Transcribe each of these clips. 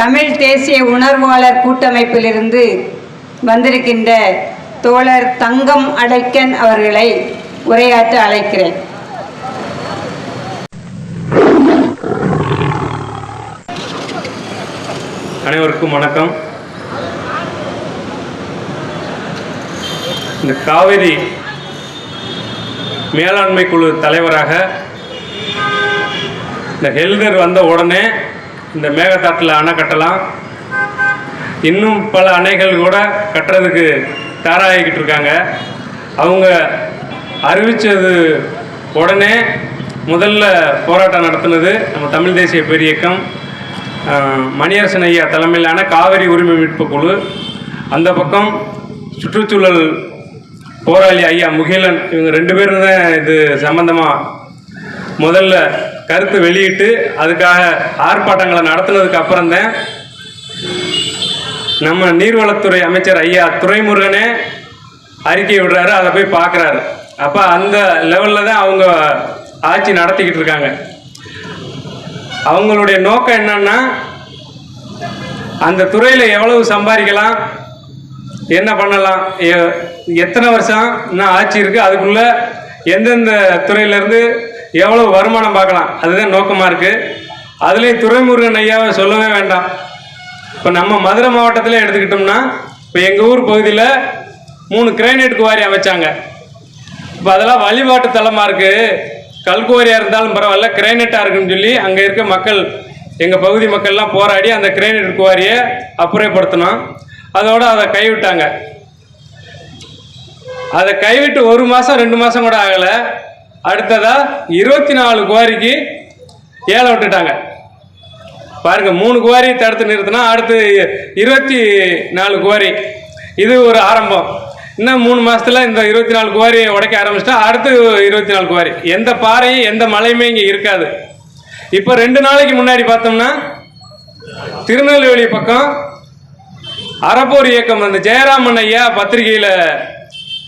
தமிழ் தேசிய உணர்வாளர் கூட்டமைப்பிலிருந்து வந்திருக்கின்ற தோழர் தங்கம் அடைக்கன் அவர்களை உரையாற்ற அழைக்கிறேன். அனைவருக்கும் வணக்கம். இந்த காவிரி மேலாண்மை குழு தலைவராக இந்த ஹெல்தர் வந்த உடனே இந்த மேகதாட்டில் அணை கட்டலாம். இன்னும் பல அணைகள் கூட கட்டுறதுக்கு தயாராகிக்கிட்டு இருக்காங்க. அவங்க அறிவித்தது உடனே முதல்ல போராட்டம் நடத்தினது நம்ம தமிழ் தேசிய பெரியக்கம் மணியரசன் ஐயா தலைமையிலான காவிரி உரிமை மீட்பு குழு. அந்த பக்கம் சுற்றுச்சூழல் போராளி ஐயா முகிலன் இவங்க ரெண்டு பேரும் தான் இது சம்பந்தமாக முதல்ல கருத்து வெளியிட்டு அதுக்காக ஆர்ப்பாட்டங்களை நடத்துனதுக்கு அப்புறம்தான் நம்ம நீர்வளத்துறை அமைச்சர் ஐயா துரைமுருகனே அறிக்கை விடுறாரு அதை போய் பார்க்குறாரு. அப்போ அந்த லெவலில் தான் அவங்க ஆட்சி நடத்திக்கிட்டு இருக்காங்க. அவங்களுடைய நோக்கம் என்னன்னா அந்த துறையில் எவ்வளவு சம்பாதிக்கலாம் என்ன பண்ணலாம் எ- எத்தனை வருஷம் என்ன ஆட்சி இருக்குது அதுக்குள்ளே எந்தெந்த துறையிலேருந்து எவ்வளோ வருமானம் பார்க்கலாம். அதுதான் நோக்கமாக இருக்குது அதுலேயும் துரைமுருகன் ஐயாவை சொல்லவே வேண்டாம். இப்போ நம்ம மதுரை மாவட்டத்தில் எடுத்துக்கிட்டோம்னா இப்போ எங்கள் ஊர் பகுதியில் மூணு கிரைனேட் குவாரி அமைச்சாங்க. இப்போ அதெல்லாம் வழிபாட்டு தலமாக இருக்குது கல்குவாரியாக இருந்தாலும் பரவாயில்ல கிரைனேட்டாக இருக்குன்னு சொல்லி அங்கே இருக்க மக்கள் எங்கள் பகுதி மக்கள்லாம் போராடி அந்த கிரைனைட் குவாரியை அப்புறப்படுத்தினோம். அதோடு அதை கைவிட்டாங்க. அதை கைவிட்டு ஒரு மாதம் ரெண்டு மாதம் கூட ஆகலை. அடுத்ததாக இருபத்தி நாலு குவாரிக்கு ஏழை விட்டுட்டாங்க. பாருங்க மூணு குவாரி தடுத்து நிறுத்தினா அடுத்து இருபத்தி நாலு குவாரி. இது ஒரு ஆரம்பம். இன்னும் மூணு மாசத்துல இந்த இருபத்தி நாலு குவாரி உடைக்க ஆரம்பிச்சிட்டா அடுத்து இருபத்தி நாலு குவாரி. எந்த பாறையும் எந்த மலையுமே இங்கே இருக்காது. இப்போ ரெண்டு நாளைக்கு முன்னாடி பார்த்தோம்னா திருநெல்வேலி பக்கம் அறப்போர் இயக்கம் அந்த ஜெயராமன் ஐயா பத்திரிகையில்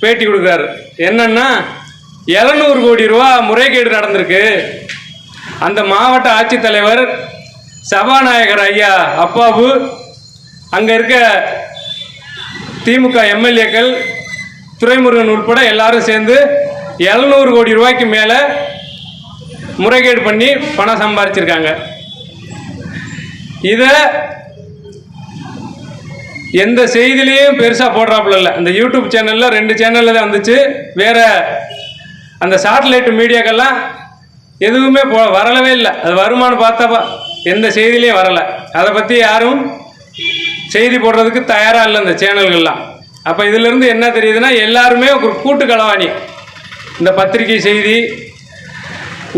பேட்டி கொடுக்குறாரு. என்னன்னா எழுநூறு கோடி ரூபா முறைகேடு நடந்திருக்கு. அந்த மாவட்ட ஆட்சித்தலைவர் சபாநாயகர் ஐயா அப்பாவு அங்கே இருக்க திமுக எம்எல்ஏக்கள் துரைமுருகன் உட்பட எல்லாரும் சேர்ந்து எழுநூறு கோடி ரூபாய்க்கு மேலே முறைகேடு பண்ணி பணம் சம்பாதிச்சிருக்காங்க இதை எந்த செய்திலையும் பெருசாக போடுறாப்புல இல்லை. அந்த யூடியூப் சேனலில் ரெண்டு சேனலில் தான் வந்துச்சு. வேறு அந்த சேட்டலைட் மீடியாக்கெல்லாம் எதுவுமே போ வரலவே இல்லை. அது வருமானம் பார்த்தாப்பா எந்த செய்திலையும் வரலை. அதை பற்றி யாரும் செய்தி போடுறதுக்கு தயாராக இல்லை இந்த சேனல்கள்லாம். அப்போ இதிலிருந்து என்ன தெரியுதுன்னா எல்லாருமே ஒரு கூட்டு களவாணி. இந்த பத்திரிகை செய்தி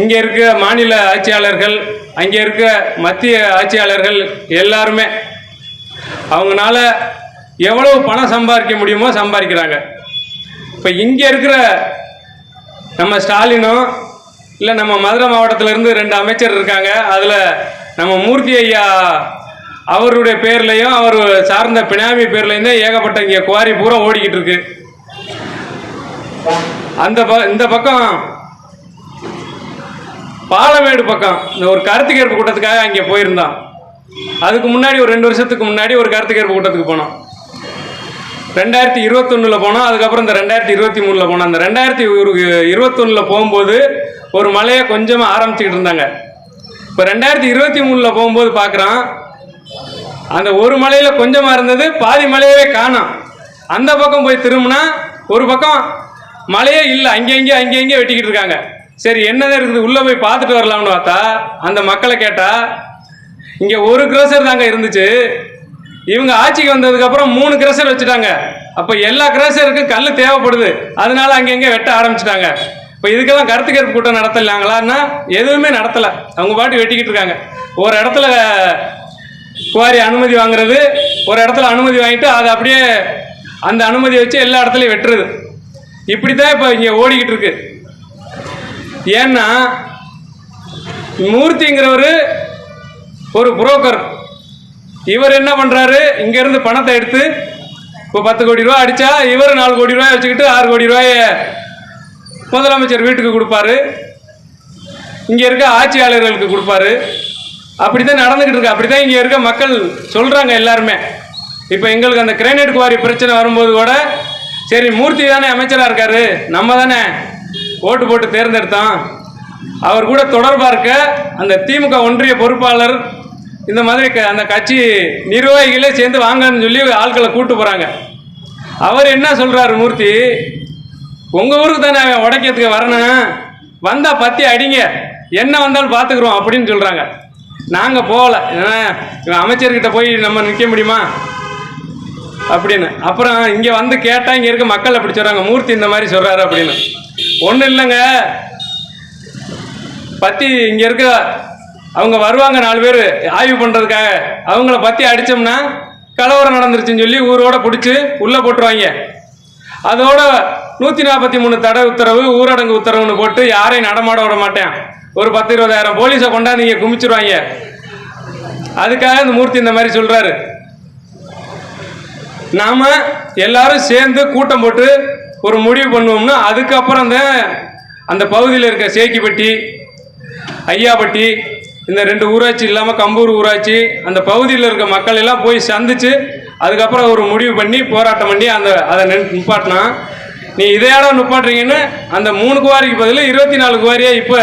இங்கே இருக்க மாநில ஆட்சியாளர்கள் அங்கே இருக்க மத்திய ஆட்சியாளர்கள் எல்லாருமே அவங்கனால எவ்வளவு பணம் சம்பாதிக்க முடியுமோ சம்பாதிக்கிறாங்க. இப்போ இங்கே இருக்கிற நம்ம ஸ்டாலினும் இல்லை நம்ம மதுரை மாவட்டத்திலேருந்து ரெண்டு அமைச்சர் இருக்காங்க. அதில் நம்ம மூர்த்தி ஐயா அவருடைய பேர்லையும் அவர் சார்ந்த பினாமி பேர்லையும் தான் ஏகப்பட்ட இங்கே குவாரி பூரா ஓடிக்கிட்டு இருக்கு. அந்த ப இந்த பக்கம் பாலமேடு பக்கம் இந்த ஒரு கருத்து கேட்பு கூட்டத்துக்காக அங்கே போயிருந்தான். அதுக்கு முன்னாடி ஒரு ரெண்டு வருஷத்துக்கு முன்னாடி ஒரு கருத்து கேட்பு கூட்டத்துக்கு போனோம். ரெண்டாயிரத்தி இருபத்தொன்னில் போனோம் அதுக்கப்புறம் இந்த ரெண்டாயிரத்தி இருபத்தி மூணில் போனோம் அந்த ரெண்டாயிரத்தி ஒரு இருபத்தொன்னில் போகும்போது ஒரு மலையை கொஞ்சமாக ஆரம்பிச்சுக்கிட்டு இருந்தாங்க. இப்போ ரெண்டாயிரத்தி இருபத்தி மூணில் போகும்போது பார்க்குறோம் அந்த ஒரு மலையில் கொஞ்சமாக இருந்தது பாதி மலையவே காணும். அந்த பக்கம் போய் திரும்பினா ஒரு பக்கம் மலையே இல்லை அங்கே இங்கே அங்கே இங்கே வெட்டிக்கிட்டு இருக்காங்க. சரி என்னதான் இருக்குது உள்ளே போய் பார்த்துட்டு வரலாம்னு பார்த்தா அந்த மக்களை கேட்டால் இங்கே ஒரு க்ரோசர் தாங்க இருந்துச்சு. இவங்க ஆட்சிக்கு வந்ததுக்கப்புறம் மூணு கிரசர் வச்சுட்டாங்க. அப்போ எல்லா கிரசருக்கும் கல் தேவைப்படுது. அதனால அங்கங்க வெட்ட ஆரம்பிச்சிட்டாங்க. இப்போ இதுக்கெல்லாம் கருத்து கேட்பு கூட்டம் நடத்தலாங்களான்னா எதுவுமே நடத்தலை. அவங்க பாட்டு வெட்டிக்கிட்டு இருக்காங்க. ஒரு இடத்துல குவாரி அனுமதி வாங்குறது ஒரு இடத்துல அனுமதி வாங்கிட்டு அதை அப்படியே அந்த அனுமதி வச்சு எல்லா இடத்துலையும் வெட்டுறது. இப்படி தான் இப்போ இங்கே ஓடிக்கிட்டு இருக்கு. ஏன்னா மூர்த்திங்கிறவர் ஒரு புரோக்கர் இவர் என்ன பண்ணுறாரு இங்கேருந்து பணத்தை எடுத்து இப்போ பத்து கோடி ரூபாய் அடிச்சா இவர் நாலு கோடி ரூபாய் வச்சுக்கிட்டு ஆறு கோடி ரூபாயை முதலமைச்சர் வீட்டுக்கு கொடுப்பாரு. இங்கே இருக்க ஆட்சியாளர்களுக்கு கொடுப்பாரு. அப்படிதான் நடந்துக்கிட்டு இருக்கு. அப்படிதான் இங்கே இருக்க மக்கள் சொல்கிறாங்க எல்லாருமே. இப்போ எங்களுக்கு அந்த கிரேனைட் குவாரி பிரச்சனை வரும்போது கூட சரி மூர்த்தி தானே அமைச்சராக இருக்காரு. நம்ம தானே ஓட்டு போட்டு தேர்ந்தெடுத்தோம். அவர் கூட தொடர்பாக இருக்க அந்த திமுக ஒன்றிய பொறுப்பாளர் இந்த மாதிரி க- அந்த கட்சி நிர்வாகிகளே சேர்ந்து வாங்கன்னு சொல்லி ஆட்களை கூப்பிட்டு போகிறாங்க அவர் என்ன சொல்கிறாரு மூர்த்தி? உங்கள் ஊருக்கு தானே அவன் உடைக்கிறதுக்கு வரணும். வந்தால் பற்றி அடிங்க. என்ன வந்தாலும் பார்த்துக்குறோம் அப்படின்னு சொல்கிறாங்க நாங்கள் போகல. ஏன்னா அமைச்சர்கிட்ட போய் நம்ம நிற்க முடியுமா? அப்படின்னு. அப்புறம் இங்கே வந்து கேட்டால் இங்கே இருக்க மக்கள் அப்படி சொல்கிறாங்க மூர்த்தி இந்த மாதிரி சொல்கிறாரு அப்படின்னு. ஒன்றும் இல்லைங்க. பற்றி இங்கே இருக்க அவங்க வருவாங்க நாலு பேர் ஆய்வு பண்ணுறதுக்காக அவங்கள பற்றி அடித்தோம்னா கலவரம் நடந்துருச்சுன்னு சொல்லி ஊரோட பிடிச்சி உள்ளே போட்டுருவாங்க. அதோட நூற்றி நாற்பத்தி மூணு தடை உத்தரவு ஊரடங்கு உத்தரவுன்னு போட்டு யாரையும் நடமாட விட மாட்டேன். ஒரு பத்து இருபதாயிரம் போலீஸை கொண்டாந்து நீங்கள் குமிச்சிருவாங்க. அதுக்காக இந்த மூர்த்தி இந்த மாதிரி சொல்கிறாரு நாம் எல்லாரும் சேர்ந்து கூட்டம் போட்டு ஒரு முடிவு பண்ணுவோம்னா அதுக்கப்புறம் தான் அந்த பகுதியில் இருக்க சேக்கிப்பட்டி ஐயாப்பட்டி இந்த ரெண்டு ஊராட்சி இல்லாமல் கம்பூர் ஊராட்சி அந்த பகுதியில் இருக்க மக்கள் எல்லாம் போய் சந்திச்சு அதுக்கப்புறம் ஒரு முடிவு பண்ணி போராட்டம் பண்ணி அந்த அதை நின் நிப்பாட்டினா நீ இதையாட நிப்பாட்டுறீங்கன்னு அந்த மூணு குவாரிக்கு பதில் இருபத்தி நாலு குவாரியாக இப்போ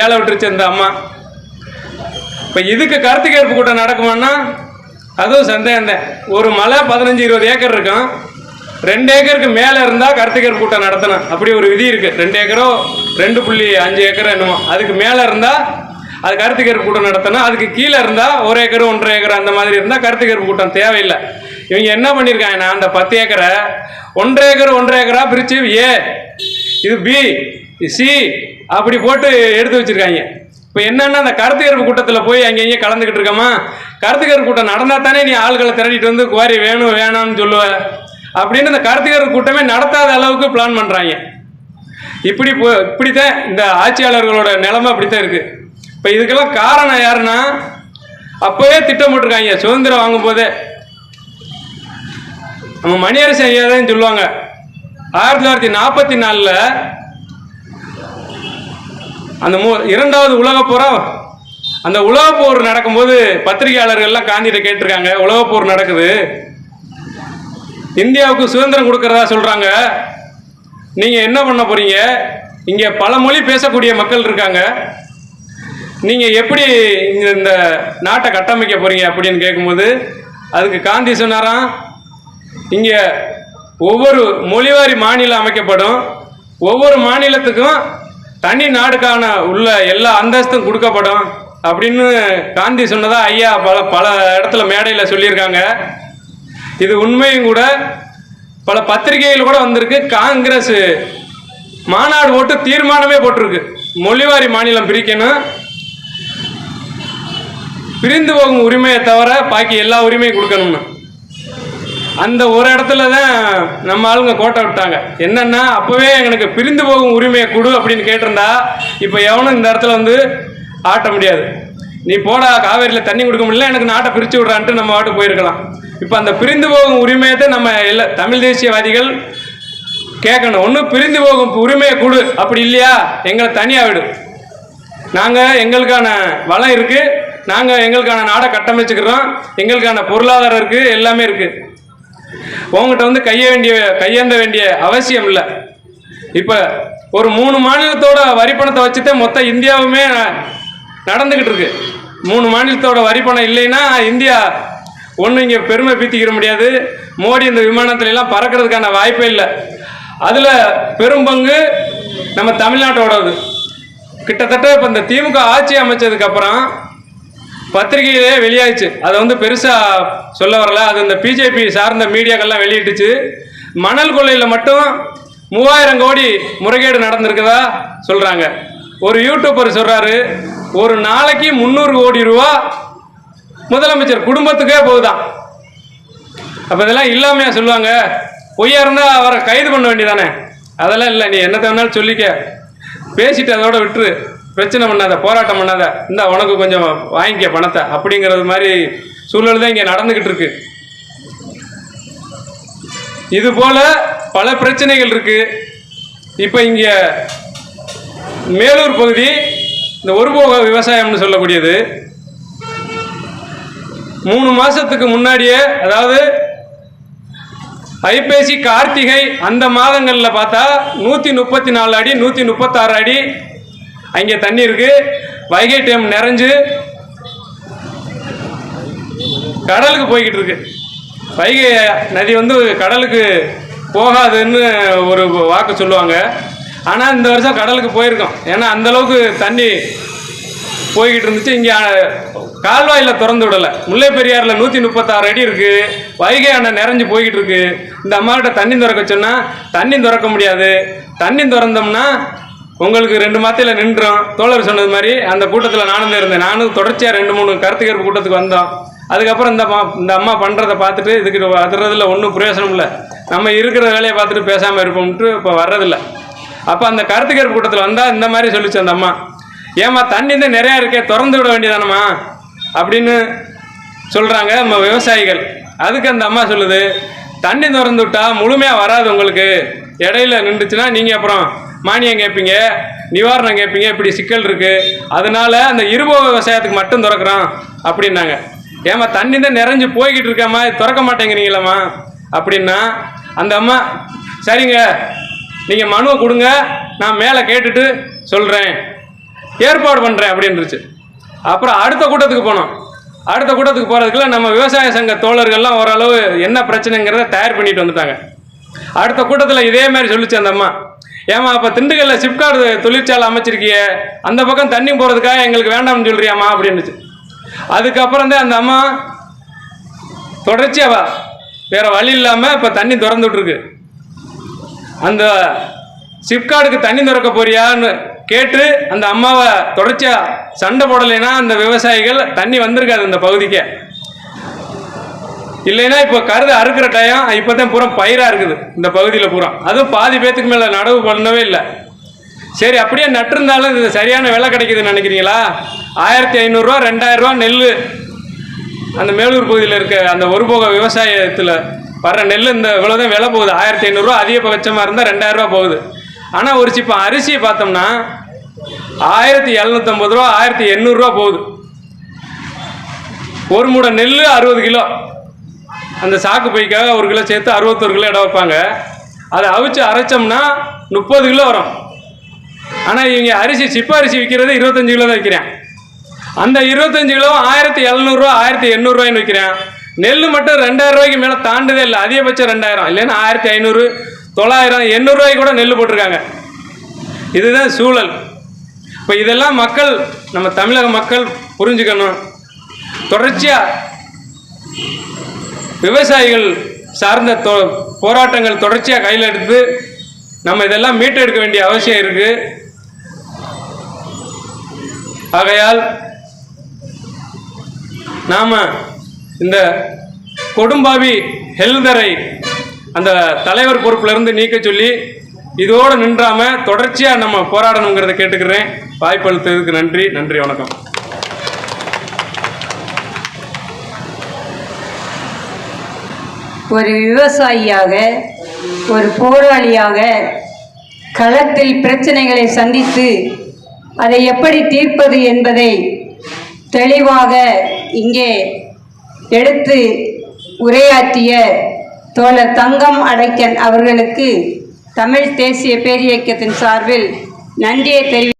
ஏழை விட்டுருச்சு அந்த அம்மா. இப்போ இதுக்கு கருத்து கேட்பு கூட்டம் நடக்குமான்னா அதுவும் சந்தேகம் தான். ஒரு மலை பதினஞ்சு இருபது ஏக்கர் இருக்கும் ரெண்டு ஏக்கருக்கு மேலே இருந்தால் கருத்து கேட்பு கூட்டம் நடத்தணும். அப்படி ஒரு விதி இருக்குது ரெண்டு ஏக்கரோ ரெண்டு புள்ளி அஞ்சு ஏக்கரோ என்னமோ. அதுக்கு மேலே இருந்தால் அது கருத்து கூட்டம் நடத்தினா அதுக்கு கீழே இருந்தால் ஒரு ஏக்கர் ஒன்றரை ஏக்கர் அந்த மாதிரி இருந்தால் கருத்து கூட்டம் தேவையில்லை. இவங்க என்ன பண்ணியிருக்காங்கன்னா அந்த பத்து ஏக்கரை ஒன்றரை ஏக்கர் ஒன்றரை ஏக்கரா பிரித்து ஏ இது பி சி அப்படி போட்டு எடுத்து வச்சிருக்காங்க. இப்போ என்னென்னா அந்த கருத்து கூட்டத்தில் போய் அங்கே இங்கே கலந்துக்கிட்டு இருக்கோமா? கருத்து கூட்டம் நடந்தால் தானே நீ ஆள்களை திரட்டிட்டு வந்து குவாரி வேணும் வேணாம்னு சொல்லுவ. அப்படின்னு இந்த கருத்து கூட்டமே நடத்தாத அளவுக்கு பிளான் பண்ணுறாங்க இப்படி போ இப்படித்தான் இந்த ஆட்சியாளர்களோட நிலமை அப்படி தான் இருக்குது இப்போ இதுக்கெல்லாம் காரணம் யாருன்னா அப்போவே திட்டமிட்டுருக்காங்க சுதந்திரம் சுதந்திரம் வாங்கும்போதே நம்ம மணி ஐயா தான் சொல்லுவாங்க. ஆயிரத்தி தொள்ளாயிரத்தி நாற்பத்தி நாலில் அந்த மூ இரண்டாவது உலக போரா? அந்த உலக போர் நடக்கும்போது பத்திரிகையாளர்கள்லாம் காந்திகிட்ட கேட்டிருக்காங்க. உலக போர் நடக்குது. இந்தியாவுக்கு சுதந்திரம் கொடுக்கறதா சொல்கிறாங்க நீங்கள் என்ன பண்ண போகிறீங்க இங்கே பல மொழி பேசக்கூடிய மக்கள் இருக்காங்க. நீங்கள் எப்படி இந்த நாட்டை கட்டமைக்க போகிறீங்க அப்படின்னு கேட்கும்போது அதுக்கு காந்தி சொன்னாராம் இங்கே ஒவ்வொரு மொழிவாரி மாநிலம் அமைக்கப்படும். ஒவ்வொரு மாநிலத்துக்கும் தனி நாடுக்கான உள்ள எல்லா அந்தஸ்தும் கொடுக்கப்படும் அப்படின்னு காந்தி சொன்னதா ஐயா பல பல இடத்துல மேடையில் சொல்லியிருக்காங்க. இது உண்மையும் கூட பல பத்திரிகைகள் கூட வந்திருக்கு. காங்கிரஸ் மாநாடு போட்டு தீர்மானமே போட்டிருக்கு. மொழிவாரி மாநிலம் பிரிக்கணும். பிரிந்து போகும் உரிமையை தவிர பாக்கி எல்லா உரிமையும் கொடுக்கணும்னு. அந்த ஒரு இடத்துல தான் நம்ம ஆளுங்க கோட்டை விட்டாங்க. என்னன்னா அப்போவே எனக்கு பிரிந்து போகும் உரிமையை கொடு அப்படின்னு கேட்டிருந்தா இப்போ எவனும் இந்த இடத்துல வந்து ஆட்ட முடியாது. நீ போடா காவேரியில் தண்ணி கொடுக்க முடியல எனக்கு நாட்டை பிரித்து விட்றான்ட்டு நம்ம வாட்டு போயிருக்கலாம். இப்போ அந்த பிரிந்து போகும் உரிமையை தான் நம்ம எல்லா தமிழ் தேசியவாதிகள் கேட்கணும். ஒன்றும் பிரிந்து போகும் உரிமையை கொடு. அப்படி இல்லையா? எங்களை தனியாக விடு. நாங்கள் எங்களுக்கான வளம் இருக்குது நாங்கள் எங்களுக்கான நாடை கட்டமைச்சுக்கிறோம். எங்களுக்கான பொருளாதாரம் இருக்குது எல்லாமே இருக்குது உங்ககிட்ட வந்து கைய வேண்டிய கையேந்த வேண்டிய அவசியம் இல்லை. இப்போ ஒரு மூணு மாநிலத்தோட வரிப்பணத்தை வச்சுதான் மொத்த இந்தியாவுமே நடந்துக்கிட்டு இருக்கு. மூணு மாநிலத்தோட வரிப்பணம் இல்லைன்னா இந்தியா ஒன்றும் இங்கே பெருமை பீத்திக்கிற முடியாது. மோடி இந்த விமானத்துல எல்லாம் பறக்கிறதுக்கான வாய்ப்பே இல்லை. அதில் பெரும் பங்கு நம்ம தமிழ்நாட்டோடது. கிட்டத்தட்ட இப்போ இந்த திமுக ஆட்சி அமைச்சதுக்கப்புறம் பத்திரிகையிலே வெளியாயிடுச்சு. அதை வந்து பெருசாக சொல்ல வரல. அது இந்த பிஜேபி சார்ந்த மீடியாக்கள்லாம் வெளியிட்டுச்சு. மணல் கொள்ளையில் மட்டும் மூவாயிரம் கோடி முறைகேடு நடந்திருக்குதா சொல்கிறாங்க ஒரு யூடியூப்பர் சொல்கிறாரு ஒரு நாளைக்கு முந்நூறு கோடி ரூபா முதலமைச்சர் குடும்பத்துக்கே போகுதான் அப்போ இதெல்லாம் இல்லாமையா சொல்லுவாங்க. பொய்யா இருந்தால் அவரை கைது பண்ண வேண்டியதானே? அதெல்லாம் இல்லை. நீ என்னத்தை வேணாலும் சொல்லிக்க. பேசிட்டு அதோட விட்டுரு. பிரச்சனை பண்ணாத போராட்டம் பண்ணாத. இந்த உனக்கு கொஞ்சம் வாங்கிக்க பணத்தை. அப்படிங்கிறது மாதிரி சூழல் தான் இங்கே நடந்துக்கிட்டு இருக்கு. இது போல பல பிரச்சனைகள் இருக்கு. இப்போ இங்கே மேலூர் பகுதி இந்த ஒருபோக விவசாயம்னு சொல்லக்கூடியது. மூணு மாசத்துக்கு முன்னாடியே அதாவது ஐப்பேசி கார்த்திகை அந்த மாதங்களில் பார்த்தா நூற்றி முப்பத்தி நாலு அடி நூற்றி முப்பத்தாறு அடி அங்கே தண்ணி இருக்கு. வைகை டேம் நிறைஞ்சு கடலுக்கு போய்கிட்டு இருக்கு. வைகை நதி வந்து கடலுக்கு போகாதுன்னு ஒரு வாக்கு சொல்லுவாங்க. ஆனால் இந்த வருஷம் கடலுக்கு போயிருக்கோம். ஏன்னா அந்த அளவுக்கு தண்ணி போய்கிட்டு இருந்துச்சு. இங்கே கால்வாயில் திறந்து விடலை. முல்லை பெரியாறில் நூற்றி முப்பத்தாறு அடி இருக்குது வைகை அணை நிறைஞ்சு போய்கிட்டு இருக்கு. இந்த அம்மாக்கிட்ட தண்ணி திறக்க சொன்னால் தண்ணி திறக்க முடியாது. தண்ணி திறந்தோம்னா உங்களுக்கு ரெண்டு மாத்தையில் நின்றோம். தோழர் சொன்னது மாதிரி அந்த கூட்டத்தில் நானும் இருந்தேன். நானும் தொடர்ச்சியாக ரெண்டு மூணு கருத்து கேட்பு கூட்டத்துக்கு வந்தோம். அதுக்கப்புறம் இந்த இந்த அம்மா பண்ணுறதை பார்த்துட்டு இதுக்கு அதுறதுல ஒன்றும் பிரயோசனம் இல்லை. நம்ம இருக்கிற வேலையை பார்த்துட்டு பேசாமல் இருப்போம்ட்டு இப்போ வர்றதில்ல. அப்போ அந்த கருத்து கேட்பு கூட்டத்தில் வந்தால் இந்த மாதிரி சொல்லிச்சு அந்த அம்மா. ஏம்மா தண்ணி தான் நிறையா இருக்கே திறந்து விட வேண்டியதானம்மா? அப்படின்னு சொல்கிறாங்க நம்ம விவசாயிகள். அதுக்கு அந்த அம்மா சொல்லுது தண்ணி திறந்து விட்டால் முழுமையாக வராது உங்களுக்கு. இடையில நின்றுச்சுன்னா நீங்கள் அப்புறம் மானியம் கேட்பீங்க நிவாரணம் கேட்பீங்க இப்படி சிக்கல் இருக்குது அதனால அந்த இருபோ விவசாயத்துக்கு மட்டும் திறக்கிறோம் அப்படின்னாங்க. ஏமா தண்ணி தான் நிறைஞ்சு போய்கிட்டு இருக்காம்மா இது திறக்க மாட்டேங்கிறீங்களம்மா அப்படின்னா அந்த அம்மா சரிங்க நீங்கள் மனுவை கொடுங்க நான் மேலே கேட்டுட்டு சொல்கிறேன் ஏற்பாடு பண்ணுறேன் அப்படின்ருச்சு அப்புறம் அடுத்த கூட்டத்துக்கு போனோம். அடுத்த கூட்டத்துக்கு போகிறதுக்குள்ள நம்ம விவசாய சங்க தோழர்கள்லாம் ஓரளவு என்ன பிரச்சனைங்கிறத தயார் பண்ணிட்டு வந்துட்டாங்க. அடுத்த கூட்டத்தில் இதே மாதிரி சொல்லிச்சு அந்த அம்மா. ஏமா அப்போ திண்டுக்கல்ல சிப்கார்டு தொழிற்சாலை அமைச்சிருக்கியே அந்த பக்கம் தண்ணி போகிறதுக்காக எங்களுக்கு வேண்டாம்னு சொல்கிறியாம்மா அப்படின்னுச்சு. அதுக்கப்புறம் தான் அந்த அம்மா தொடர்ச்சியாவா வேறு வேற வழி இல்லாமல் இப்போ தண்ணி திறந்து விட்ருக்கு அந்த சிப்கார்டுக்கு தண்ணி திறக்க போறியான்னு கேட்டு அந்த அம்மாவை தொடர்ச்சியாக சண்டை போடலைன்னா அந்த விவசாயிகள் தண்ணி வந்திருக்காது இந்த பகுதிக்கு. இல்லைன்னா இப்போ கருது அறுக்கிற டயம் இப்போ தான் பூரா பயிராக இருக்குது. இந்த பகுதியில் பூரா. அதுவும் பாதி பேத்துக்கு மேலே நடவு பண்ணவே இல்லை. சரி அப்படியே நட்டிருந்தாலும் இது சரியான விலை கிடைக்குதுன்னு நினைக்கிறீங்களா? ஆயிரத்தி ஐநூறுரூவா ரெண்டாயிரரூவா நெல் அந்த மேலூர் பகுதியில் இருக்க அந்த ஒரு போக விவசாயத்தில் வர்ற நெல் இந்த இவ்வளோதான் விலை போகுது. ஆயிரத்தி ஐநூறுரூவா அதிகபட்சமாக இருந்தால் ரெண்டாயிரரூவா போகுது. ஆனால் ஒரு சிப்பம் அரிசியை பார்த்தோம்னா ஆயிரத்தி எழுநூத்தம்பது ரூபா ஆயிரத்தி எண்ணூறுரூவா போகுது. ஒரு மூடை நெல் அறுபது கிலோ. அந்த சாக்கு பைக்காக ஒரு கிலோ சேர்த்து அறுபத்தொரு கிலோ இடம் வைப்பாங்க. அதை அவிச்சு அரைச்சோம்னா முப்பது கிலோ வரும். ஆனால் இவங்க அரிசி சிப்ப அரிசி விற்கிறது இருபத்தஞ்சு கிலோ தான் விற்கிறேன் அந்த இருபத்தஞ்சு கிலோ ஆயிரத்தி எழுநூறுவா ஆயிரத்தி எண்ணூறுரூவாய்னு விற்கிறேன் நெல் மட்டும் ரெண்டாயிரம் ரூபாய்க்கு மேலே தாண்டதே இல்லை. அதிகபட்சம் ரெண்டாயிரம். இல்லைன்னா ஆயிரத்தி ஐநூறு தொள்ளாயிரம் எண்ணூறுரூவாய்க்கு கூட நெல் போட்டிருக்காங்க. இதுதான் சூழல். இப்போ இதெல்லாம் மக்கள் நம்ம தமிழக மக்கள் புரிஞ்சுக்கணும். தொடர்ச்சியாக விவசாயிகள் சார்ந்த தொ போராட்டங்கள் தொடர்ச்சியாக கையில் எடுத்து நம்ம இதெல்லாம் மீட்டெடுக்க வேண்டிய அவசியம் இருக்குது ஆகையால் நாம் இந்த கொடும்பாவி ஹெல்தரை அந்த தலைவர் பொறுப்பிலிருந்து நீக்க சொல்லி இதோடு நின்றாமல் தொடர்ச்சியாக நம்ம போராடணுங்கிறத கேட்டுக்கிறேன். வாய்ப்பு அளித்ததுக்கு நன்றி. நன்றி வணக்கம். ஒரு விவசாயியாக ஒரு போராளியாக களத்தில் பிரச்சனைகளை சந்தித்து அதை எப்படி தீர்ப்பது என்பதை தெளிவாக இங்கே எடுத்து உரையாற்றிய தோழர் தங்கம் அடைக்கன் அவர்களுக்கு தமிழ் தேசிய பேரியக்கத்தின் சார்பில் நன்றியை தெரிவி